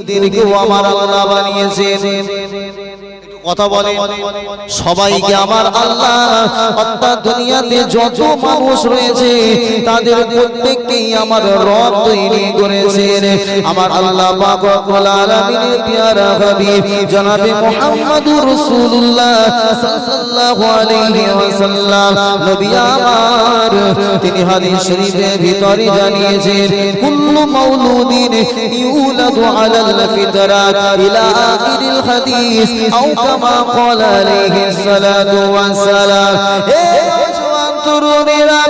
ওদেরকেও আমার আল্লাহ বানিয়েছেন। কথা বলে, সবাইকে আমার আল্লাহ, অর্থাৎ দুনিয়াতে যত মানুষ রয়েছে, তাদের প্রত্যেককেই আমার রব তৈরি করেছেন। আমার আল্লাহ পাক রব্বুল আলামিনের পিয়ারা হাবিব, জনাবে মুহাম্মদুর রাসূলুল্লাহ সাল্লাল্লাহু আলাইহি ওয়াসাল্লাম। নবী আমার, তিনি হাদিস শরীফের ভিতরে জানিয়েছেন, কুল্লু মাউলুদিন ইউলাদু আলাল ফিতরাত ইলা আখিরিল হাদিস কামা ক্বালা আলাইহিস সালাতু ওয়াস সালাম। হে জওয়ান তরুণেরা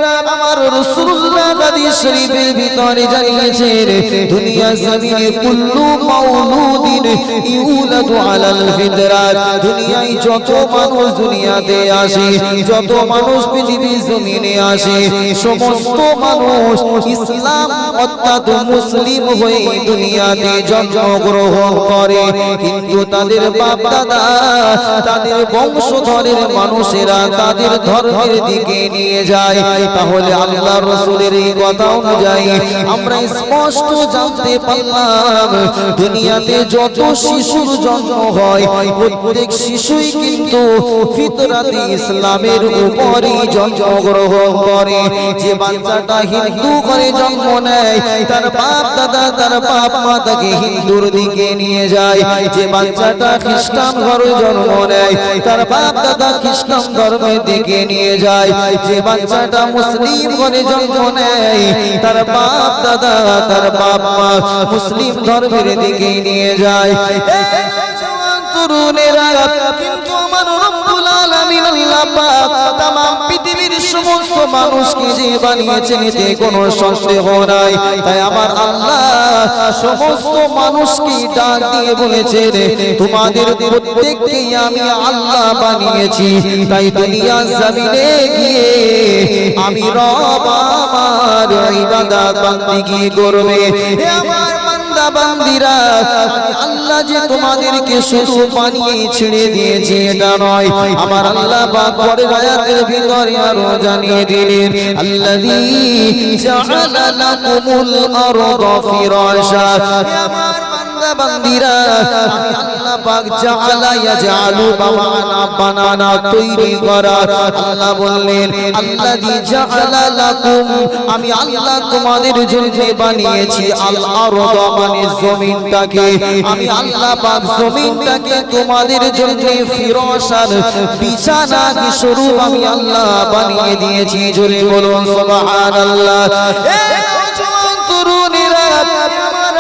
মুসলিম হয়ে দুনিয়াতে জন্মগ্রহণ করে। কিন্তু তাদের বাপ দাদা তাদের বংশধরের মানুষেরা তাদের ধর্মের দিকে নিয়ে যায়। তাহলে আল্লাহ রসুলের এই কথা অনুযায়ী আমরা স্পষ্ট জানতে পারলাম দুনিয়াতে যত শিশুর জন্ম হয় প্রত্যেক শিশুই কিন্তু ফিতরাতে ইসলামের উপরই জন্মগ্রহণ করে। যে বাচ্চাটা হিন্দু করে জন্ম নেয় তার বাপ দাদা তার বাপ মা তাকে হিন্দুর দিকে নিয়ে যায়। যে বাচ্চাটা খ্রিস্টান ঘরে জন্ম নেয় তার বাপ দাদা খ্রিস্টান ধর্মের দিকে নিয়ে যায়। যে বাচ্চাটা মুসলিম ঘরে জন্ম নেয় তার বাপ দাদা, তার বাপ মা মুসলিম ধর্মের দিকে নিয়ে যায়। তরুণেরা, কিন্তু আমার রব্বুল আলামিন আল্লাহ পাক সমস্ত মানুষকে যে বানিয়েছেন এতে কোনো সন্দেহ নাই। তাই আমার আল্লাহ সমস্ত মানুষকে ডাক দিয়ে বলেছেন, তোমাদের প্রত্যেককেই আমি আল্লাহ বানিয়েছি। তাই দুনিয়া জমিনে গিয়ে আমি রব আমার ইবাদত বান্দিগি করবে। হে আমার বান্দা বান্দিরা আল্লাহ যে তোমাদেরকে শুধু পানিয়ে ছেড়ে দিয়েছে, এটা নয়। আমার আল্লাহ পাক পরের আয়াতের ভিতরে আরও জানিয়ে দিলেন, আল্লাযী জাআলা লাকুমুল আরদা ফিরাশা। আমার বান্দা বান্দিরা, আমি আল্লাহ পাক জাআলা ইয়াজআলু বাবানা বানানা তৈরি করা। আল্লাহ বললেন, আল্লাযী জাআলা লাকুম, আমি আল্লাহ তোমাদের জন্য বানিয়েছি আল আরদা মানে জমিনটাকে। আমি আল্লাহ পাক জমিনটাকে তোমাদের জন্য ফিরাশান বিছানা কি স্বরূপ আমি আল্লাহ বানিয়ে দিয়েছি। জোরে বলুন, সুবহানাল্লাহ।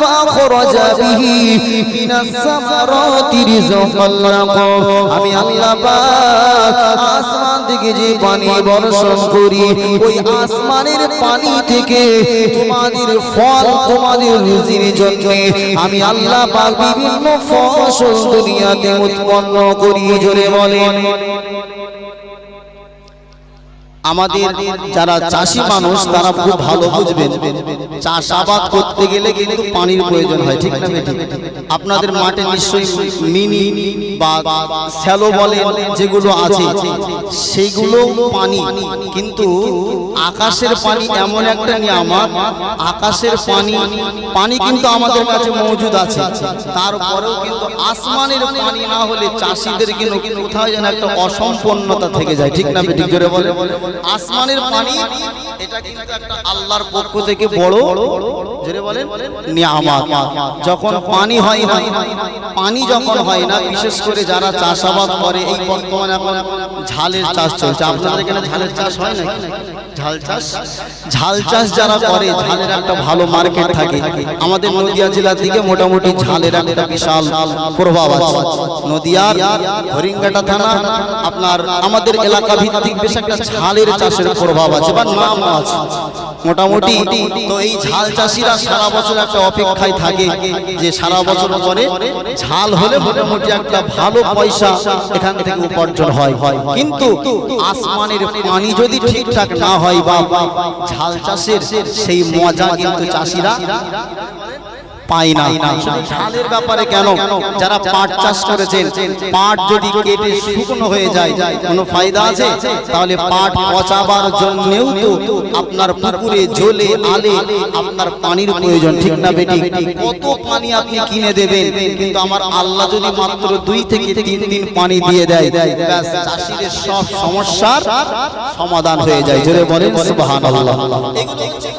فأخرج به من الثمرات رزقا لكم আমি আল্লাহ পাক আসমান থেকে যে পানি বর্ষণ করি ওই আসমানের পানি থেকে তোমাদের ফল তোমাদের রুজির জন্য আমি আল্লাহ পাক বিভিন্ন ফসল দুনিয়াতে উৎপন্ন করি জোরে বলেন আমাদের যারা চাষি মানুষ তারা খুব ভালো বুঝবেন। চাষাবাদ করতে গেলে কিন্তু পানির প্রয়োজন হয় ঠিক না আপনাদের মাঠে নিশ্চয়ই মিনি বা শ্যালো বলে যেগুলো আছে সেইগুলো পানি। কিন্তু আকাশের পানি এমন একটা নিয়ামত আকাশের পানি পানি কিন্তু আমাদের কাছে মজুদ আছে। তারপরেও কিন্তু আসমানের পানি না হলে চাষিদের কিন্তু কোথাও যেন একটা অসম্পন্নতা থেকে যায় ঠিক না বেঠিক জোরে বলে আসমানের পানি এটা কিন্তু একটা আল্লাহর পক্ষ থেকে বড় জোরে বলেন নিয়ামত। যখন পানি হয় না পানি যখন হয় না বিশেষ করে যারা চাষাবাদ করে এই বর্তমানে এখন ঝালের চাষ চলছে। আপনাদের এখানে ঝালের চাষ হয় না ঝাল চাষ? ঝাল চাষ যারা করে ঝালের একটা ভালো মার্কেট থাকে। আমাদের নদিয়া জেলার দিকে মোটামুটি ঝালের একটা বিশাল প্রভাব আছে। নদিয়ার হরিঙ্গাটা থানা আপনার আমাদের এলাকা ভিত্তিক বেশ একটা ঝালের চাষের প্রভাব আছে বা নাম আছে মোটামুটি তো এই ঝাল চাষিরা সারা বছর একটা অপেক্ষায় থাকে যে সারা বছর পরে ঝাল হলে মোটামুটি একটা ভালো পয়সা এখান থেকে উপার্জন হয়। কিন্তু আসমানের পানি যদি ঠিকঠাক না হয় বা ঝাল চাষের সেই মজা কিন্তু চাষিরা পায় না। ঝালের ব্যাপারে কেন? যারা পাট চাষ করেছেন পাট যদি কেটে শুকনো হয়ে যায় কোনো ফায়দা আছে? তাহলে পাট পচাবার জন্যেও তো আপনার পুকুরে জলে আলে আপনার পানির প্রয়োজন ঠিক না বেটি? কত পানি আপনি কিনে দেবেন? কিন্তু আমার আল্লাহ যদি মাত্র দুই থেকে তিন দিন পানি দিয়ে দেয় ব্যাস চাষিদের সব সমস্যার সমাধান হয়ে যায়। জোরে বলেন সুবহানাল্লাহ। এগুলো হচ্ছে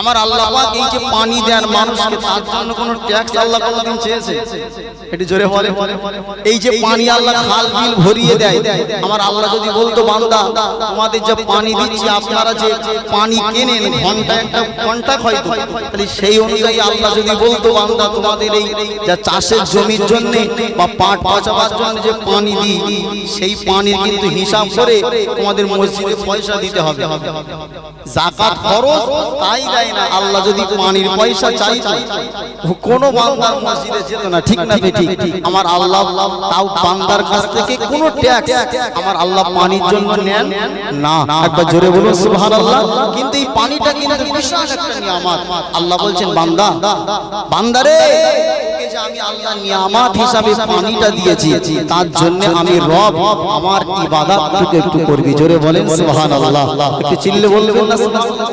আমার আল্লাহ পাক এই যে পানি দেন মানুষকে, তার জন্য কোনো ট্যাক্স আল্লাহ কোনোদিন চেয়েছে? এটি জোরে বলে। এই যে পানি আল্লাহ খাল বিল ভরিয়ে দেয়, আমার আল্লাহ যদি বলতো, বান্দা, তোমাদের যে পানি দিচ্ছি, আপনারা যে পানি কেনেন, ঘণ্টা একটা ঘণ্টা হয়তো তাহলে সেই অনুযায়ী আল্লাহ যদি বলতো, বান্দা, তোমাদের এই যা চাষের জমির জন্য বা পাট বাঁচাবার জন্য যে পানি দিই, সেই পানির কিন্তু হিসাব করে তোমাদের মসজিদে পয়সা দিতে হবে। জাকাত খরচ তাই দেয় আল্লাহ যদি পানির পয়সা চাইতো কোনো বান্দার মসজিদে যেত না ঠিক না বেটি আমার আল্লাহ তাও বান্দার কাছ থেকে কোনো ট্যাক্স আমার আল্লাহ পানির জন্য নেন। না একবার জোরে বলুন সুবহানাল্লাহ। কিন্তু এই পানিটা কিন্তু বিশাল একটা নিয়ামত। আল্লাহ বলছেন বান্দা বান্দারে যে আমি আল্লাহ নিয়ামত হিসাবে পানিটা দিয়েছি তার জন্য আমি রব আমার ইবাদত একটু করবি। জোরে বলেন সুবহানাল্লাহ। একটু চিল্লে বলবেন না সুবহানাল্লাহ।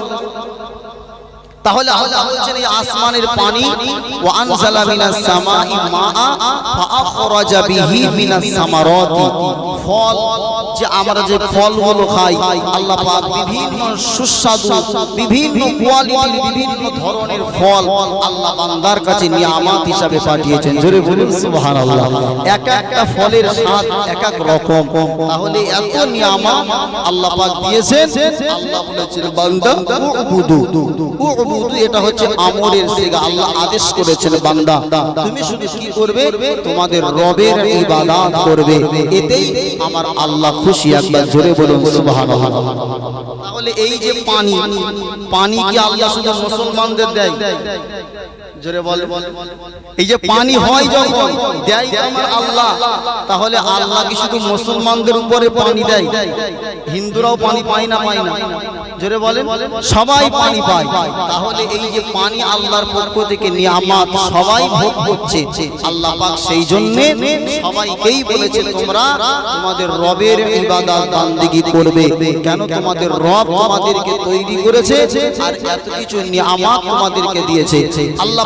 তাহলে আল্লাহ বলছেন, এই আসমানের পানি, ওয়া আনজালা মিনাস সামাই মাআ, ফাআখরাজা বিহি মিনাস সামারাতি। ফল, যে আমরা যে ফলগুলো খাই, আল্লাহ পাক বিভিন্ন সুস্বাদু, বিভিন্ন কোয়ালিটির বিভিন্ন ধরনের ফল আল্লাহ বান্দার কাছে নিয়ামত হিসাবে পাঠিয়েছেন। জোরে বলুন, সুবহানাল্লাহ। এক একটা ফলের স্বাদ এক এক রকম। তাহলে এত নিয়ামত আল্লাহ পাক দিয়েছেন। আল্লাহ বলেছেন, বান্দা উবুদু। উবুদু এটা হচ্ছে আমরের সিগা। আল্লাহ আদেশ করেছেন, বান্দা, তুমি শুধু কি করবে? তোমাদের রবের ইবাদত করবে। এতেই আমার আল্লাহ খুশি। একবার জোরে বলুন, সুবহানাল্লাহ। তাহলে এই যে পানি পানি কি আল্লাহ শুধু মুসলমানদের দেয়? জোরে বল এই যে পানি হয় যখন দেয় আল্লাহ। তাহলে আল্লাহ কি শুধু মুসলমানদের উপরে পানি দেয়? হিন্দুরাও পানি পায় না পায় না। জোরে বলেন। সবাই পানি পায়। তাহলে এই যে পানি আল্লাহর পক্ষ থেকে নিয়ামত সবাই ভোগ করছে। আল্লাহ পাক সেই জন্য সবাইকেই বলেছে তোমরা তোমাদের রবের ইবাদত বান্দিগি করবে। কেন তোমাদের রব তোমাদেরকে তৈরি করেছে? আর এত কিছু নিয়ামত তোমাদেরকে দিয়েছে। আল্লাহ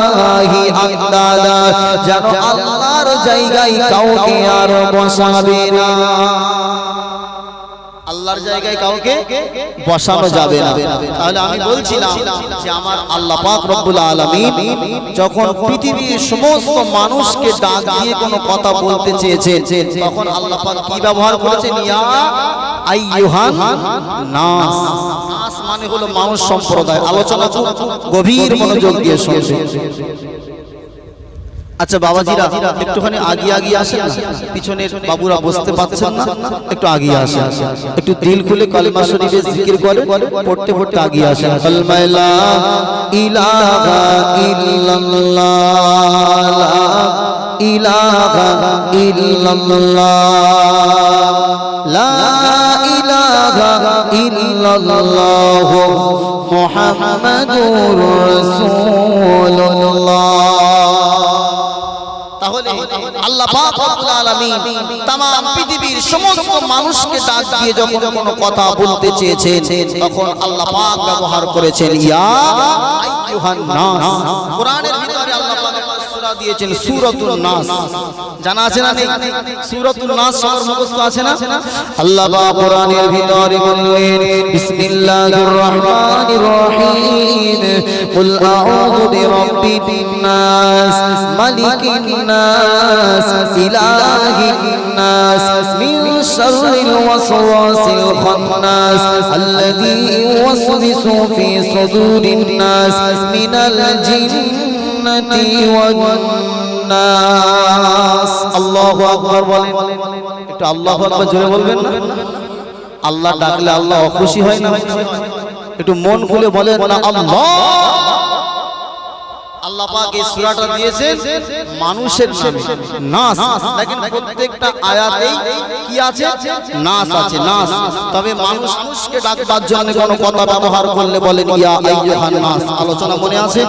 আন্দাদা যেন আল্লাহর জায়গায় কাউকে আর বসাবে না। আল্লাহর জায়গায় কাউকে বসানো যাবে না। তাহলে আমি বলছিলাম যে আমার আল্লাহ পাক রব্বুল আলামিন যখন পৃথিবীর সমস্ত মানুষকে ডাক দিয়ে কোনো কথা বলতে চেয়েছেন তখন আল্লাহ পাক কি ব্যবহার করেছেন? ইয়া আইয়ুহান নাস। নাস মানে হলো মানুষ সম্প্রদায়। আলোচনা খুব গভীর মনোযোগ দিয়ে শুনবে। আচ্ছা বাবাজিরা একটুখানি আগিয়ে আগিয়ে আসেন না? পিছনের বাবুরা বসতে পারছেন না? একটু আগিয়ে আসেন। একটু দিল খুলে কালিমা শরীফে জিকির করে পড়তে পড়তে আগিয়ে আসেন। কালমা লা ইলাহা ইল্লাল্লাহ। ইলাহা ইল্লাল্লাহ লা ইলাহা ইল্লাল্লাহ। মুহাম্মাদুর রাসূলুল্লাহ। তাহলে আল্লাহ পাক রব্বুল আলামিন तमाम পৃথিবীর সমস্ত মানুষকে ডাক দিয়ে যখন কোনো কথা বলতে চেয়েছেন তখন আল্লাহ পাক ব্যবহার করেছেন ইয়া আইয়ুহান নাস কোরআনের সূরা দিয়েছেন সূরাতুন নাস জানা আছে না নেই সূরাতুন নাস সবার মুখস্থ আছে না আল্লাহ পাক কোরআনের ভিতরে বললেন বিসমিল্লাহির রহমানির রহিম কুল আউযু বিরাব্বিন নাস মালিকিন নাস ইলাহিন নাস মিন শাররিল ওয়াসওয়াসিল খান্নাস الذي يوسوس في صدور الناس من الجنة والناس الله أكبر বলেন একটু আল্লাহু আকবার জোরে বলবেন না আল্লাহ ডাকলে আল্লাহ খুশি হয় না একটু মন খুলে বলেন না আল্লাহ আল্লাহ পাক এই সূরাটা দিয়েছেন মানুষের নামে। নাস। দেখেন প্রত্যেকটা আয়াতেই কি আছে? নাস আছে নাস। তবে মানুষ মানুষকে ডাকবার জন্য কোনো কথা ব্যবহার করলে বলেন ইয়া আইয়ুহান নাস। আলোচনা মনে আছে?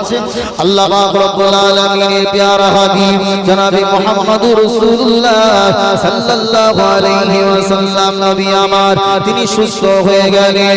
আল্লাহ পাক রব্বুল আলামিনের প্যারা হাবিব জনাবে মুহাম্মদুর রাসূলুল্লাহ সাল্লাল্লাহু আলাইহি ওয়াসাল্লাম নবী আমার তিনি সুস্থ হয়ে গেলেন।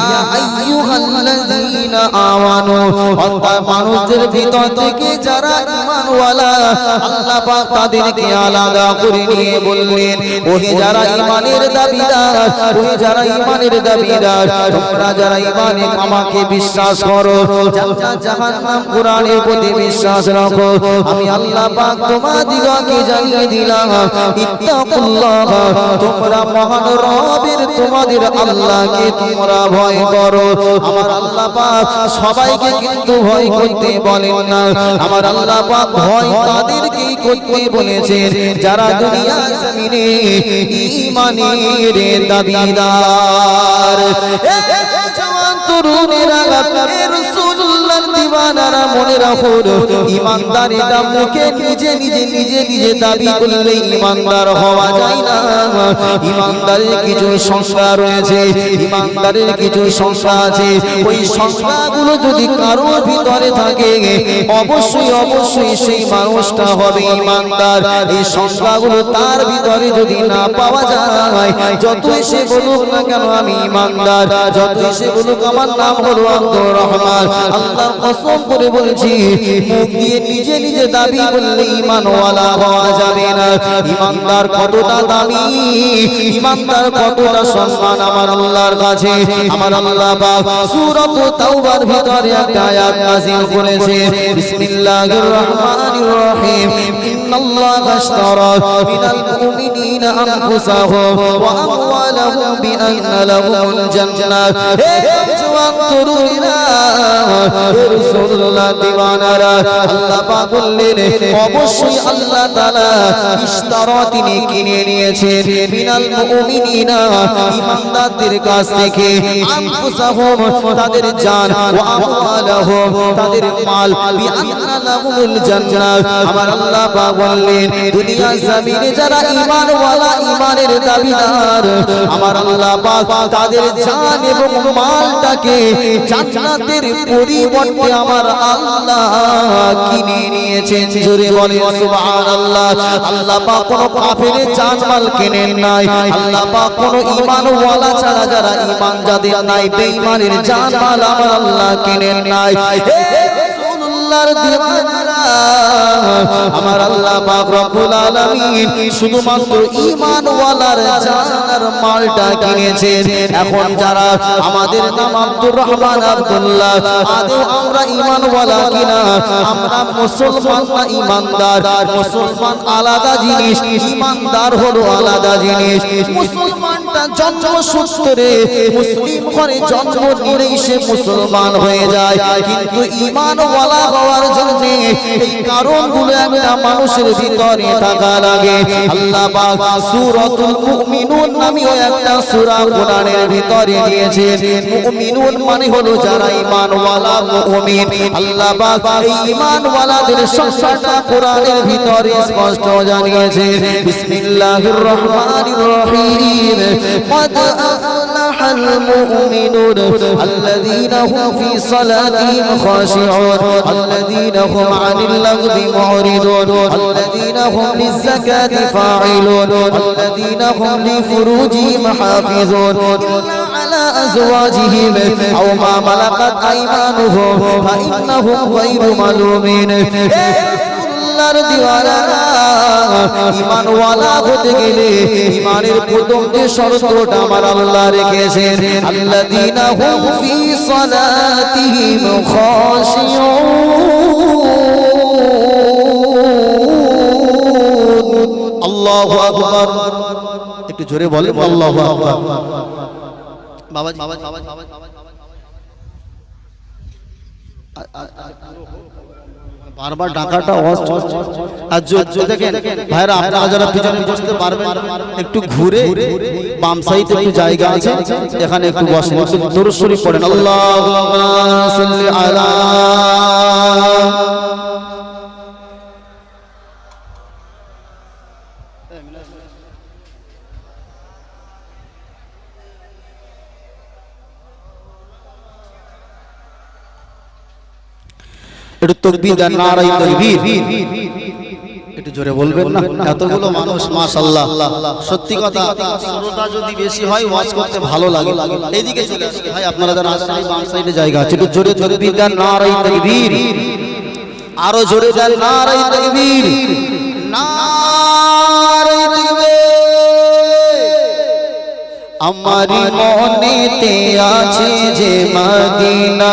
ইয়া অর্থাৎ মানুষদের ভিতর থেকে যারা তোমাদের আল্লাহকে তোমরা ভয় করো। আমার আল্লাহ সবাইকে কিন্তু ভয় করতে বলেন না। আমার আল্লাহ পাক ভয় তাদেরকে করতে বলেছেন। যারা দুনিয়া জমিনে ইমানের দাবিদার। জওয়ান তরুণেরা এ দিওয়ানারা মনে রাখো ঈমানদার এটা মুখে নিজে নিজে নিজে নিজে দাবি করলে ঈমানদার হওয়া যায় না। ঈমানদারের কিছু সংজ্ঞা রয়েছে ঈমানদারের কিছু সংজ্ঞা আছে। ওই সংজ্ঞাগুলো যদি কারোর ভিতরে থাকে, অবশ্যই অবশ্যই সেই মানুষটা হবে ঈমানদার এই সংজ্ঞাগুলো তার ভিতরে যদি না পাওয়া যায়, যতই সে বলুক না কেন আমি ঈমানদার যতই সে বলুক আমার নাম হলো আব্দুর রহমান। আল্লাহর কসম করে বলছি, মুখ দিয়ে নিজে নিজে দাবি করলে ঈমানওয়ালা হওয়া যাবে না। ঈমানদার কতটা দামি ঈমানদার কতটা সম্মান আমার আল্লাহর কাছে। আমার আল্লাহ পাক সূরাত তাওবার ভিতরে একটা আয়াত নাযিল করেছে, বিসমিল্লাহির রহমানির রহিম। ইন্নাল্লাহা মিনাল মুমিনিনা আনফুসাহুম ওয়া আমওয়ালাহুম বিআন্না লাহুমুল হে জওয়ান তরুণীরা রাসূলুল্লাহ দিওয়ানারা আল্লাহ পাক বললেন, অবশ্যই আল্লাহ তাআলা ইশতারা তিনি কিনে নিয়েছেন। মিনাল মুমিনিনা ঈমানদারদের কাছ থেকে আনফুসাহুম, তাদের জান ওয়া আমওয়ালাহুম, তাদের মাল, বিআন্না জান্নাহ আমার আল্লাহ পাক বললেন, দুনিয়া জমিনে যারা ঈমান ওয়ালা ঈমানের দাবিদার, আমার আল্লাহ পাক তাদের জান এবং মালটাকে জান্নাতের পরিবর্তে আমার আল্লাহ কিনে নিয়েছেন। জোরে বলে সুবহানাল্লাহ। আল্লাহ পাক কোন কাফেরের জান মাল কেনেন নাই। আল্লাহ পাক কোন ঈমানওয়ালা ছাড়া যারা ঈমান যাদের নাই, বেঈমানের জান আমার আল্লাহ কেনেন নাই। হে রাসূলুল্লাহর দিওয়ানারা আমার আল্লাহ পাক রব্বুল আলামিন শুধুমাত্র জানার মালটা কিনেছেন। এখন যারা আমাদের নাম আব্দুর রহমান আব্দুল্লাহ আমরা কিনা? আমরা মুসলমান না ঈমানদার? মুসলমান আলাদা জিনিস, ঈমানদার হলো আলাদা জিনিস। মুসলমান ইমানটা জন্মসূত্রে মুসলিম ঘরে জন্ম নিলেই সে মুসলমান হয়ে যায়। কিন্তু ইমানওয়ালা হওয়ার জন্য এই কারণগুলো একটা মানুষের ভিতরে থাকা লাগে। মুমিনুন মানে মুমিন। আল্লাহ ভিতরে স্পষ্ট জানিয়েছেন। বিসমিল্লাহির রহমানির রহিম। قد أفلح المؤمنون. الذين هم في صلاتهم خاشعون. الذين هم عن اللغو معرضون. الذين هم للزكاة فاعلون. الذين هم لفروجهم حافظون. على أزواجهم أو ما ملكت أيمانهم فإنهم غير ملومين. আল্লাহর দিওয়ানা ইমানওয়ালা হতে গেলে ইমানের প্রথম যে শর্তটা আমার আল্লাহ রেখেছেন আল্লাযীনা হুম ফি সালাতিহিম খাশিউন আল্লাহু আকবার একটু জোরে বলেন আল্লাহু আকবার বাবাজি বাবাজি বাবাজি বারবার ডাকাটা আর দেখেন, ভাইরা, আপনারা যারা পিছনে বসতে পারবেন, একটু ঘুরে বাম সাইডে একটু জায়গা আছে, এখানে একটু বসেন, একটু দরুদ একটু তকবীর নারাই তকবীর। একটু জোরে বলবেন না? এতগুলো মানুষ মাশাআল্লাহ। সত্যি কথা শ্রোতা যদি বেশি হয় ওয়াজ করতে ভালো লাগে। এইদিকে চলে আসি। ভাই আপনারা যারা আসছেন এই বাম সাইডে জায়গা আছে। একটু জোরে তকবীর দেন নারাই তকবীর। আরও জোরে দেন নারাই তকবীর। নারাই তকবীর। আমারি মনেতে আছে যে মদিনা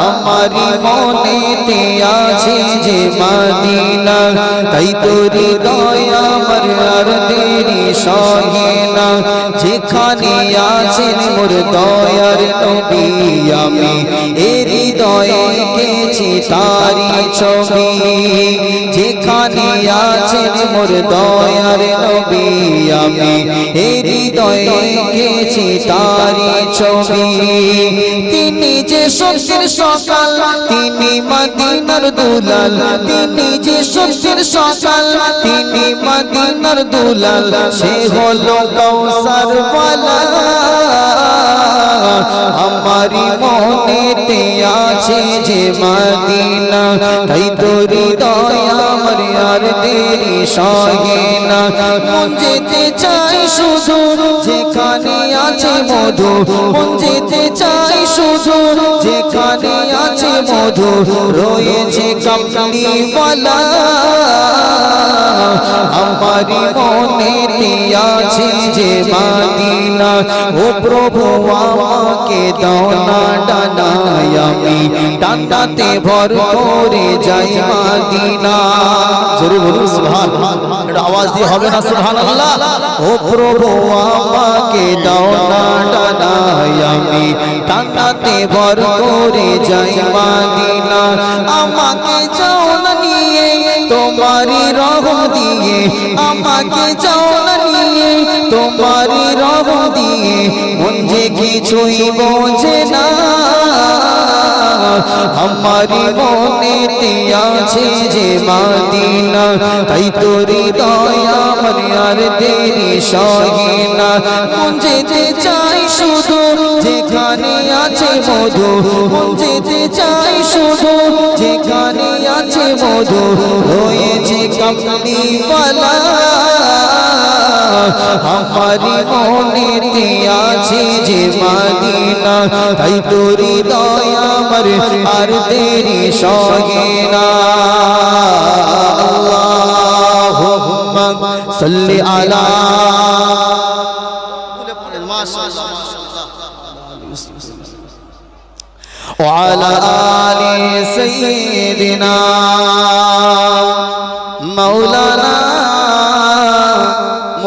আমারি মনেতে আছে যে মাদিনা তাই তোর দয়া আর দেরি সহে না যেখানে আছেন মোর দয়ার নবী আমি এর হৃদয়ে গেছি তারি ছবি, যেখানে আছেন মোর দয়ার নবী আমি এর হৃদয়ে গেছি তারি ছবি। তিনি যে সত্যের সকাল, তিনি মদিনার দুলাল, তিনি সত্যের সকাল, তিনি মদিনার দুলাল, সে হলো কৌসার বালা আমারি মনেতে আছে যে মদিনা, তাই তোরি দয়া আমার আর দেরি সহে না। মন যেতে চাই শুধু যেখানে আছে মধু, মন যেতে চাই শুধু যেখানে আছে মধু রয়েছে কামলিওয়ালা আমারি মনেতে আছে যে মাদিনা ও প্রভু আমাকে দাও না ডানায় আমি। ডান্ডাতে ভর করে যাই মাদিনা জোরে বলুন সুবহান। এটা আওয়াজ দিয়ে হবে না সুবহানাল্লাহ? ও প্রভু আমাকে দাও না ডানায় আমি। ডান্ডাতে ভর করে যাই মাদিনা আমাকে যাও না নিয়ে তোমারই রহম দিয়ে। আমাকে যাও না নিয়ে তোমারই রহম দিয়ে। মন যে কিছুই বোঝে না। আমারি মনেতে আছে যে মাদিনা তাই তোরি দয়া আমার আর দেরি সহে না মন যেতে চাই শুধু যেখানে আছে মধু মন যেতে চাই শুধু যেখানে আছে মধু রয়েছে কামলিওয়ালা আমারি মনেতে আছে যে মাদিনা তাই তোরি দয়া আমার আর দেরি সহে না আল্লাহুম্মা সাল্লি আলা وعلى آل سيدنا مولانا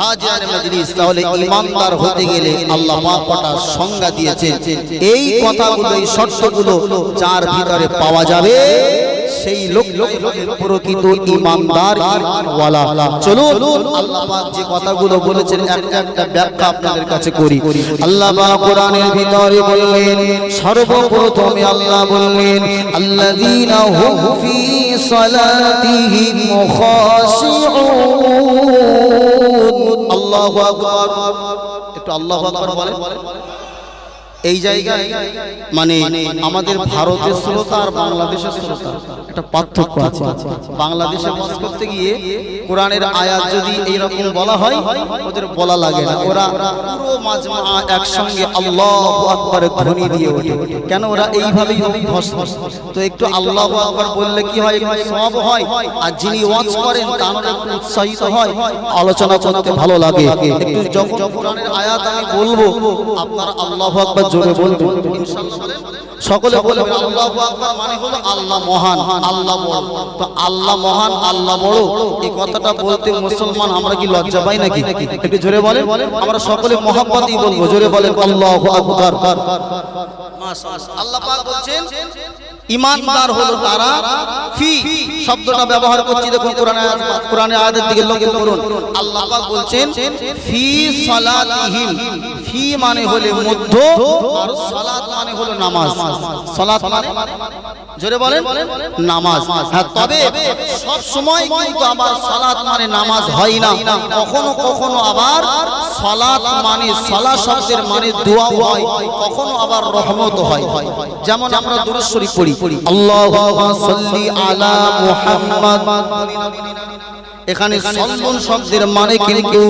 হাজার মজলিস তাহলে ইমানদার হতে গেলে আল্লাহ পাক কটা সংজ্ঞা দিয়েছেন। এই কথাগুলো এই শর্তগুলো যার ভিতরে পাওয়া যাবে সেই লোক প্রকৃত ইমানদার ইমানওয়ালা। চলুন আল্লাহ পাক যে কথাগুলো বলেছেন একটা একটা ব্যাখ্যা আপনাদের কাছে করি। আল্লাহ পাক কোরআনের ভিতরে বললেন সর্বপ্রথমে আল্লাহ বললেন আল্লাযীনা হুম ফি সালাতিহিম খাশিউন। আল্লাহু একটু আল্লাহ বলেন। এই জায়গায় মানে আমাদের ভারতের শ্রোতা আর বাংলাদেশের শ্রোতা, একটা পার্থক্য আছে। বাংলাদেশে বাস করতে গিয়ে কোরআনের আয়াত যদি এইরকম বলা হয়, ওদের বলা লাগে না। ওরা পুরো মাজমা একসঙ্গে আল্লাহু আকবার ধ্বনি দিয়ে ওঠে। কেন ওরা এইভাবেই অভ্যস্ত? তো একটু আল্লাহু আকবার বললে কি হয়? সব হয়। আর যিনি ওয়াজ করেন তারও একটু উৎসাহিত হয়। আলোচনা করতে ভালো লাগে। একটু যখন কোরআনের আয়াত আমি বলব, আপনারা আল্লাহু আকবার জোরে বলবেন সকলে বলবেন আল্লাহু আকবার মানে হলো আল্লাহ মহান আল্লাহ বড়। তো আল্লাহ মহান আল্লাহ বড়। এই কথাটা বলতে মুসলমান আমরা কি লজ্জা পাই নাকি? একটু জোরে বলেন। আমরা সকলে মহাব্বতই বলব। জোরে বলেন আল্লাহু আকবার। আল্লাহ পাক বলছেন ইমানদার হলো তারা। ফি শব্দটা ব্যবহার করছি, দেখুন কোরআনে কোরআনে আয়াতের দিকে লক্ষ্য করুন। আল্লাহ পাক বলছেন, ফি সালাতিহিম। ফি মানে হলে মধ্য আর সালাত মানে হলো নামাজ। সালাত মানে? জোরে বলেন, নামাজ। হ্যাঁ তবে সব সময় কিন্তু আবার সালাত মানে নামাজ হয় না। কখনো কখনো আবার সালাত মানে সালা শব্দের মানে দোয়া হয়, কখনো আবার রহমত হয়। যেমন আমরা দুরূদ শরীফ পড়ি। মুহাম্মদ। এখানে সল্লন শব্দের মানে কিন্তু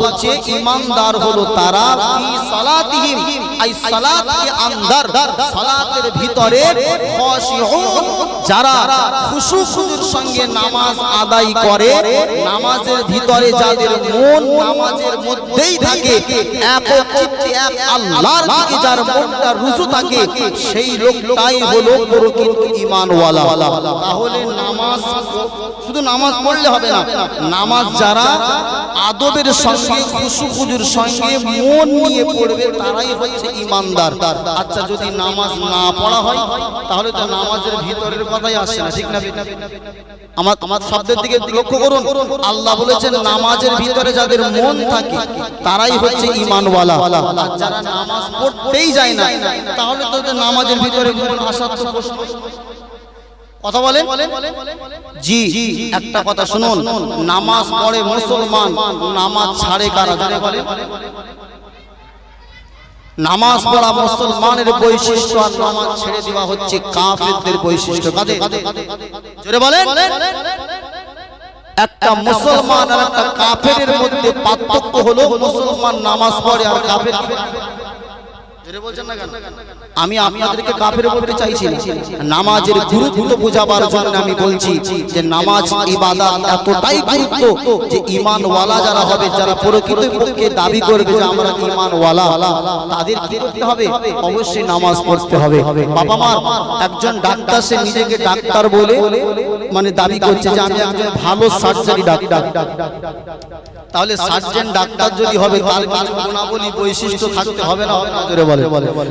মানে ইমানদার হলো তারা যারা সঙ্গে নামাজ আদায় করে নামাজের ভিতরে যাদের মন নামাজের মধ্যেই থাকে এক আল্লাহর দিকে যার মনটা রুজু থাকে সেই লোকটাই হলো প্রকৃত ঈমানওয়ালা। তাহলে নামাজ শুধু নামাজ পড়লে হবে না নামাজ যারা আদবের সঙ্গে খুশু খুজুর সঙ্গে মন নিয়ে পড়বে তারাই হচ্ছে ইমানদার আচ্ছা যদি নামাজ না পড়া হয় তাহলে তো নামাজের ভিতরের কথাই আসছে না ঠিক না? আমার আমার শব্দের দিকে লক্ষ্য করুন। আল্লাহ বলেছেন, নামাজের ভিতরে যাদের মন থাকে, তারাই হচ্ছে ইমানওয়ালা যারা নামাজ পড়তেই যায় না, তাহলে নামাজের ভিতরে কথা বলেন? জি, একটা কথা শুনুন। নামাজ পড়ে মুসলমান, নামাজ ছাড়ে কারা? বলেন। নামাজ পড়া মুসলমানের বৈশিষ্ট্য আর নামাজ ছেড়ে দেওয়া হচ্ছে কাফেরদের বৈশিষ্ট্য। কাদের? জোরে বলেন। একটা মুসলমান আর একটা কাফেরের মধ্যে পার্থক্য হলো মুসলমান নামাজ পড়ে আর কাফের জোরে বলছেন না কেন? আমি আপনাদেরকে কাফের বলতে চাইছি নামাজের গুরুত্ব বোঝাবার জন্য আমি বলছি যে নামাজ, ইবাদত এতটাই গুরুত্ব যে ঈমানওয়ালা যারা হবে, যারা প্রকৃত পক্ষে দাবি করবে যে আমরা ঈমানওয়ালা, তাদের কি করতে হবে? অবশ্যই নামাজ পড়তে হবে। বাবা মা, একজন ডাক্তার, সে নিজেকে ডাক্তার বলে মানে দাবি করছে যে আমি একজন ভালো সার্জারি ডাক্তার তাহলে সার্জন ডাক্তার যদি হবে তার কিছু গুণাবলী বৈশিষ্ট্য থাকতে হবে না জোরে বলে।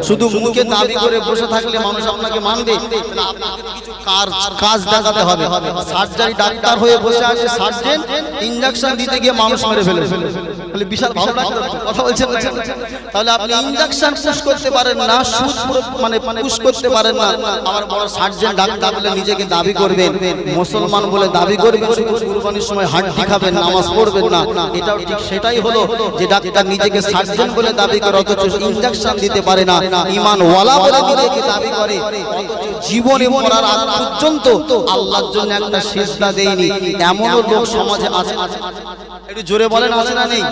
শুধু মুখে দাবি করে বসে থাকলে মানুষ আপনাকে মানবে কিছু কাজ দেখাতে হবে। সার্জারি ডাক্তার হয়ে বসে আছে সার্জন ইনজেকশন দিতে গিয়ে মানুষ মেরে ফেলে তাহলে বিশাল ভালো কথা বলছেন তাহলে আপনি ইনজেকশন পুশ করতে পারেন না সুদ মানে পুশ করতে পারেন না। আমার বড় সার্জন ডাক্তার বলে নিজেকে দাবি করবেন মুসলমান বলে দাবি করবেন। শুধু কুরবানির সময় হাড্ডি খাবেন নামাজ পড়বেন না এটাও ঠিক সেটাই হলো যে ডাক্তার নিজেকে সার্জন বলে দাবি করে, অথচ ইনজেকশন দিতে পারে না। ইমান ওয়ালা বলে নিজেকে দাবি করে, অথচ জীবনে মরার আগ পর্যন্ত আল্লাহর জন্য একটা সেজদা দেয়নি। এমনও লোক সমাজে আছে। একটু জোরে বলেন, আছে না নেই?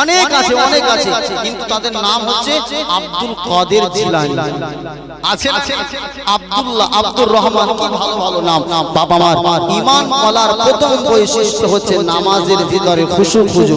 অনেক আছে অনেক আছে। কিন্তু তাদের নাম হচ্ছে আব্দুল কাদের জিলানী। আছে? আব্দুল্লাহ আব্দুর রহমান কি ভালো ভালো নাম বাবা মার ইমান বলার প্রথম বৈশিষ্ট্য হচ্ছে নামাজের ভিতরে খুশু খুজু